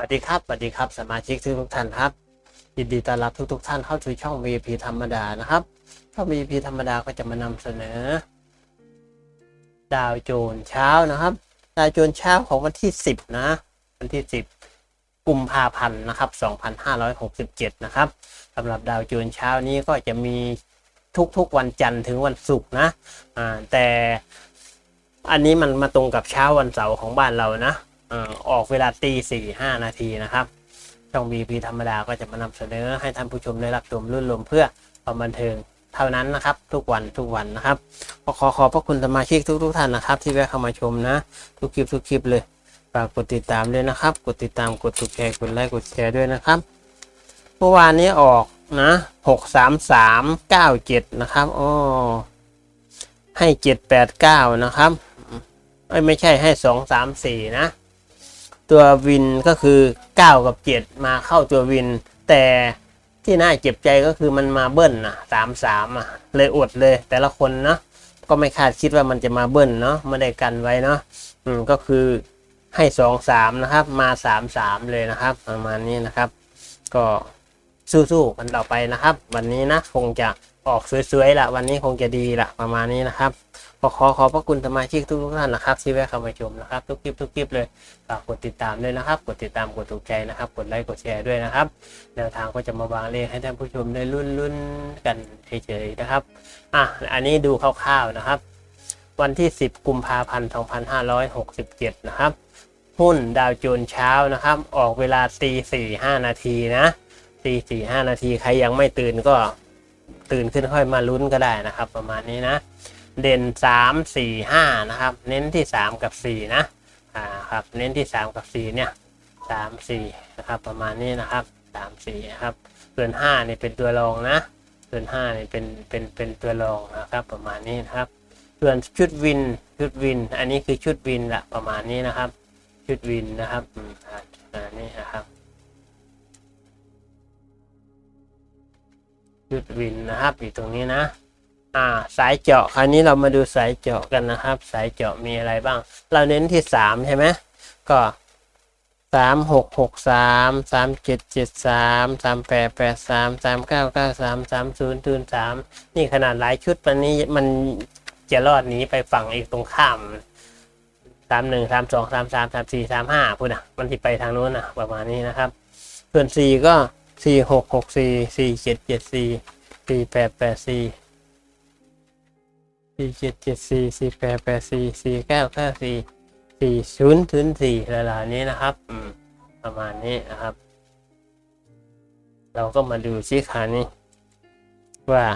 วัสดีครับสวัสดีครับสมาชิกทุกท่านครับยินดีต้อนรับทุกทุกๆท่านเข้าสู่ช่อง VIP ธรรมดานะครับช่อง VIP ธรรมดาก็จะมานำเสนอ ดาวโจนส์เช้านะครับ ดาวโจนส์เช้าของวันที่ 10 นะ วันที่ 10กุมภาพันธ์นะครับ2567 นะครับสำหรับดาวโจนส์เช้านี้ก็จะมีทุกๆวันจันทร์ถึงวันศุกร์นะแต่อันนี้มันมาตรงกับเช้าวันเสาร์ของบ้านเรานะ ออกเวลาตีสี่ห้านาทีนะครับ ช่อง BP ธรรมดาก็จะมานำเสนอให้ท่านผู้ชมได้รับชมรื่นรมเพื่อความบันเทิงเท่านั้นนะครับ ทุกวันทุกวันนะครับขอขอบพระคุณสมาชิกทุกทุกท่านนะครับ ที่แวะเข้ามาชมนะ ทุกคลิปทุกคลิปเลยฝากกดติดตามด้วยนะครับ กดติดตามกดถูกใจกดไลค์กดแชร์ด้วยนะครับเมื่อวานนี้ออกนะหกสามสามเก้าเจ็ดนะครับอ๋อให้เจ็ดแปดเก้านะครับไม่ใช่ให้สองสามสี่นะ ตัววินก็คือ 9 กับ 7 มาเข้าตัววิน แต่ที่น่าเจ็บใจก็คือมันมาเบิ้ลนะสามสามอะเลยอดเลย แต่ละคนเนาะก็ไม่คาดคิดว่ามันจะมาเบิ้ลเนาะไม่ได้กันไว้เนาะอืมก็คือให้สองสามนะครับ มาสามสามเลยนะครับ ประมาณนี้นะครับ ก็สู้ๆกันต่อไปนะครับ วันนี้นะคงจะ ออกสวยๆละวันนี้คงจะดีละประมาณนี้นะครับก็ขอขอบพระคุณสมาชิกทุกท่านนะครับที่แวะเข้ามาชมนะครับ ทุกคลิปทุกคลิปเลยฝากกดติดตามด้วยนะครับ กดติดตามกดถูกใจนะครับ กดไลค์กดแชร์ด้วยนะครับแนวทางก็จะมาวางเลขให้ท่านผู้ชมได้รุ่นรุ่นๆกันเฉยๆนะครับอะอันนี้ดูคร่าวๆนะครับ วันที่ 10 กุมภาพันธ์2567 นะครับ หุ้นดาวโจนส์เช้านะครับ ออกเวลาตีสี่ห้านาทีนะตีสี่ห้านาทีใครยังไม่ตื่นก็ ตื่นขึ้นค่อยมาลุ้นก็ได้นะครับ ประมาณนี้นะ เด่นสามสี่ห้านะครับ เน้นที่สามกับสี่นะอ่าครับเน้นที่สามกับสี่เนี่ยสามสี่นะครับ ประมาณนี้นะครับสามสี่นะครับส่วนห้านี่เป็นตัวรองนะส่วนห้านี่เป็นเป็นเป็นตัวรองนะครับ ประมาณนี้นะครับ ส่วนชุดวินชุดวิน อันนี้คือชุดวินละประมาณนี้นะครับ ชุดวินนะครับอ่าอันนี้นะครับ ชุดวินนะครับอยู่ตรงนี้นะ อ่าสายเจาะคราวนี้เรามาดูสายเจาะกันนะครับ สายเจาะมีอะไรบ้าง เราเน้นที่สามใช่ไหมก็สามหกหกสามสามเจ็ดเจ็ดสามสามแปดแปดสามสามเก้าเก้าสามสามศูนย์ศูนย์สามนี่ขนาดหลายชุดวันนี้มันจะรอดหนีไปฝั่งอีกตรงข้ามสามหนึ่งสามสองสามสามสามสี่สามห้าพูดนะมันที่ไปทางนู้นนะประมาณนี้นะครับ ส่วนสี่ก็ สี่หกหกสี่สี่เจ็ดเจ็ดสี่สี่แปดแปดสี่สี่เจ็ดเจ็ดสี่สี่แปดแปดสี่สี่เก้าเก้าสี่สี่ศูนย์ศูนย์สี่เหล่านี้นะครับอืมประมาณนี้นะครับ เราก็มาดูซิขานี้ ว่า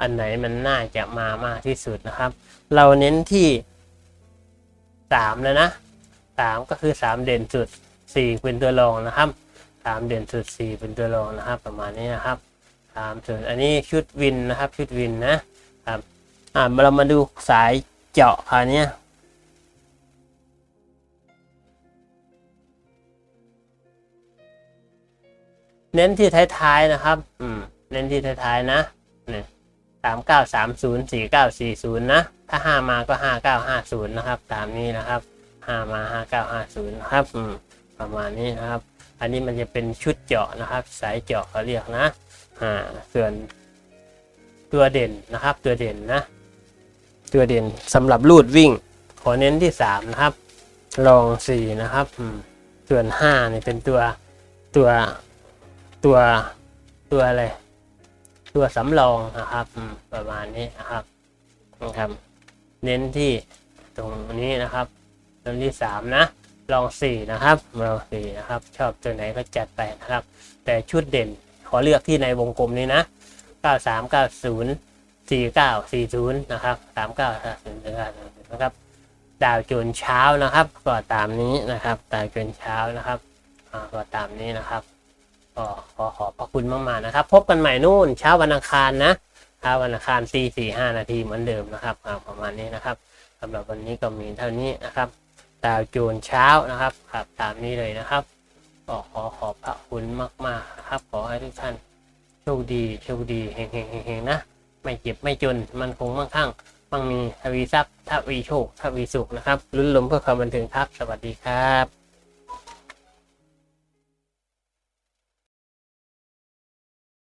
อันไหนมันน่าจะมามากที่สุดนะครับ เราเน้นที่สามแล้วนะสามก็คือสามเด่นสุดสี่เป็นตัวรองนะครับ สามเด่นสุดสี่เป็นตัวรองนะครับ ประมาณนี้นะครับสามส่วนอันนี้ชุดวินนะครับชุดวินนะอ่าเรามาดูสายเจาะคราวนี้เน้นที่ท้ายๆนะครับ อืม เน้นที่ท้ายๆนะเนี่ยสามเก้าสามศูนย์สี่เก้าสี่ศูนย์นะ ถ้าห้ามาก็ห้าเก้าห้าศูนย์นะครับ ตามนี้นะครับห้ามาห้าเก้าห้าศูนย์นะครับ อืม ประมาณนี้นะครับ อันนี้มันจะเป็นชุดเจาะนะครับ สายเจาะเขาเรียกนะอ่าส่วนตัวเด่นนะครับ ตัวเด่นนะ ตัวเด่นสำหรับลูดวิ่ง ขอเน้นที่สามนะครับรองสี่นะครับส่วนห้านี่เป็นตัวตัวตัวตัวอะไรตัวสำรองนะครับประมาณนี้นะครับนะครับ เน้นที่ตรงนี้นะครับตรงที่สามนะ รองสี่นะครับรองสี่นะครับ ชอบตัวไหนก็จัดไปนะครับ แต่ชุดเด่นขอเลือกที่ในวงกลมนี้นะเก้าสามเก้าศูนย์สี่เก้าสี่ศูนย์นะครับสามเก้าศูนย์นะครับดาวจนเช้านะครับ ก็ตามนี้นะครับดาวจนเช้านะครับอ่าก็ตามนี้นะครับก็ขอขอบพระคุณมากๆนะครับ พบกันใหม่นู่นเช้าวันอังคารนะเช้าวันอังคารตีสี่ห้านาทีเหมือนเดิมนะครับประมาณนี้นะครับสำหรับวันนี้ก็มีเท่านี้นะครับ ดาวจูนเช้านะครับครับตามนี้เลยนะครับขอขอขอบพระคุณมากๆนะครับ ขอให้ทุกท่านโชคดีโชคดีเฮงเฮงเฮงนะ ไม่เจ็บไม่จน มันคงมั่งคั่งมั่งมีทวีทรัพย์ทวีโชคทวีสุขนะครับลุ้นลมเพื่อความบันเทิงครับ สวัสดีครับ